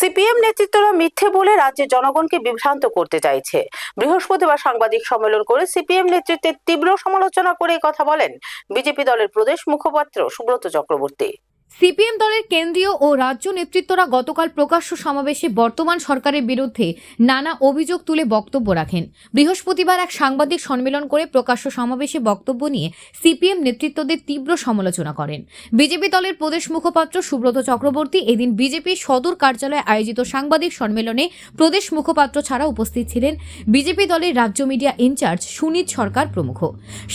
CPM নেতৃত্বরা মিথ্যে বলে রাজ্যের জনগণকে বিভ্রান্ত করতে চাইছে। বৃহস্পতিবার সাংবাদিক সম্মেলন করে সিপিএম নেতৃত্বের তীব্র সমালোচনা করে কথা বলেন। বিজেপি দলের প্রদেশ মুখপাত্র সুব্রত চক্রবর্তী। সিপিএম দলের কেন্দ্রীয় ও রাজ্য নেতৃত্বরা গতকাল প্রকাশ্য সমাবেশে বর্তমান সরকারের বিরুদ্ধে নানা অভিযোগ তুলে বক্তব্য রাখেন। বৃহস্পতিবার এক সাংবাদিক সম্মেলন করে প্রকাশ্য সমাবেশে বক্তব্য নিয়ে সিপিএম নেতৃত্বদের তীব্র সমালোচনা করেন। বিজেপি দলের প্রদেশ মুখপাত্র সুব্রত চক্রবর্তী এদিন বিজেপির সদর কার্যালয়ে আয়োজিত সাংবাদিক সম্মেলনে প্রদেশ মুখপাত্র ছাড়া উপস্থিত ছিলেন বিজেপি দলের রাজ্য মিডিয়া ইনচার্জ সুনীত সরকার প্রমুখ।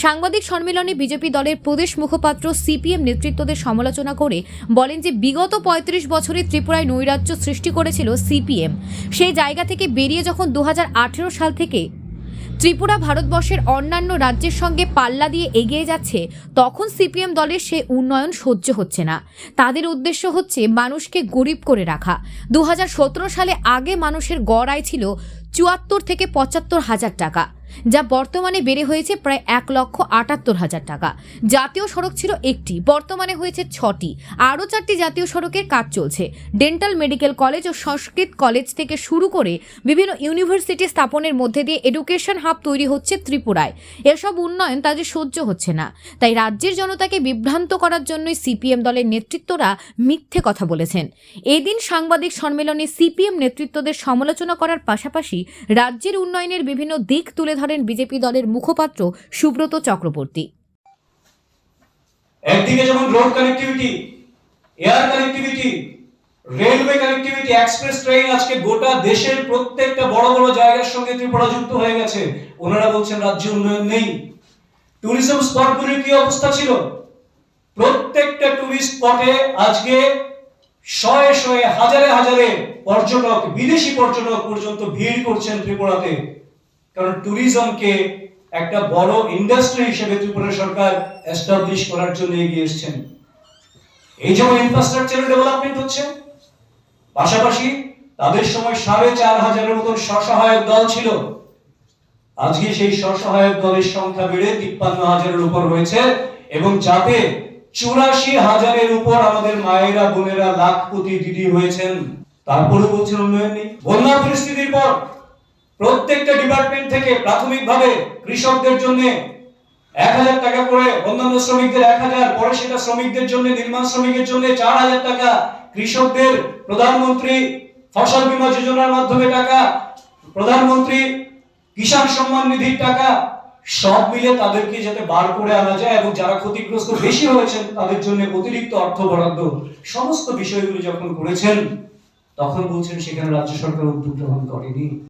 সাংবাদিক সম্মেলনে বিজেপি দলের প্রদেশ মুখপাত্র সিপিএম নেতৃত্বদের সমালোচনা করে বলেন যে বিগত পঁয়ত্রিশ বছরে ত্রিপুরায় নৈরাজ্য সৃষ্টি করেছিল সিপিএম। সেই জায়গা থেকে বেরিয়ে যখন দু হাজার আঠেরো সাল থেকে ত্রিপুরা ভারতবর্ষের অন্যান্য রাজ্যের সঙ্গে পাল্লা দিয়ে এগিয়ে যাচ্ছে, তখন সিপিএম দলের সে উন্নয়ন সহ্য হচ্ছে না। তাদের উদ্দেশ্য হচ্ছে মানুষকে গরিব করে রাখা। দু হাজার সতেরো সালে আগে মানুষের গড় আয় ছিল চুয়াত্তর থেকে পঁচাত্তর হাজার টাকা। যা বর্তমানে বেড়ে হয়েছে প্রায় এক লক্ষ আটাত্তর হাজার টাকা। জাতীয় সড়ক ছিল একটি, বর্তমানে হয়েছে ছটি। আরও চারটি জাতীয় সড়কের কাজ চলছে। ডেন্টাল মেডিকেল কলেজ ও সংস্কৃত কলেজ থেকে শুরু করে বিভিন্ন ইউনিভার্সিটি স্থাপনের মধ্যে দিয়ে এডুকেশন হাব তৈরি হচ্ছে ত্রিপুরায়। এসব উন্নয়ন তাদের সহ্য হচ্ছে না। তাই রাজ্যের জনতাকে বিভ্রান্ত করার জন্যই সিপিএম দলের নেতৃত্বরা মিথ্যে কথা বলেছেন। এদিন সাংবাদিক সম্মেলনে সিপিএম নেতৃত্বদের সমালোচনা করার পাশাপাশি রাজ্যের উন্নয়নের বিভিন্ন দিক তুলে ধরেন বিজেপি দলের মুখপাত্র সুব্রত চক্রবর্তী। একদিকে যেমন road connectivity air connectivity railway connectivity express train আজকে গোটা দেশের প্রত্যেকটা বড় বড় জায়গার সঙ্গে ত্রিপুরা যুক্ত হয়ে গেছে। ওনারা বলছেন রাজ্য উন্নয়ন নেই। ট্যুরিজম স্পটগুলির কি অবস্থা ছিল? প্রত্যেকটা টুরিস্ট স্পটে আজকে শয়ে শয়ে, হাজারে হাজারে পর্যটক, বিদেশি পর্যটক পর্যন্ত ভিড় করছেন ত্রিপুরাতে। কারণ ট্যুরিজমকে একটা বড় ইন্ডাস্ট্রি হিসেবে ত্রিপুরা সরকার এস্টাবলিশ করার জন্য এগিয়ে এসেছেন। এই যেমন ইনফ্রাস্ট্রাকচারের ডেভেলপমেন্ট হচ্ছে, পাশাপাশি তাদের সময় সাড়ে চার হাজারের মতন স্বসহায়ক দল ছিল। আজকে সেই স্বসহায়ক দলের সংখ্যা বেড়ে তিপ্পান্ন হাজারের উপর হয়েছে এবং যাতে চুরাশি হাজারের উপর আমাদের মায়েরা, বোনেরা লাখপতি দিদি হয়েছেন তারপরে বলছেন উন্নয়ন নেই। বন্যা পরিস্থিতির পর প্রত্যেকটা ডিপার্টমেন্ট থেকে প্রাথমিকভাবে কৃষকদের জন্য এক হাজার টাকা করে, অন্যান্য শ্রমিকদের এক হাজার, পরে সেটা শ্রমিকদের জন্য, নির্মাণ শ্রমিকের জন্য চার হাজার টাকা, কৃষকদের প্রধানমন্ত্রী ফসল বীমা যোজনার মাধ্যমে টাকা, প্রধানমন্ত্রী কিষাণ সম্মান নিধির টাকা, সব মিলে তাদেরকে যাতে বার করে আনা যায় এবং যারা ক্ষতিগ্রস্ত বেশি হয়েছেন তাদের জন্য অতিরিক্ত অর্থ বরাদ্দ সমস্ত বিষয়গুলো যখন করেছেন, তখন বলছেন সেখানে রাজ্য সরকার উদ্যোগ গ্রহণ করেনি।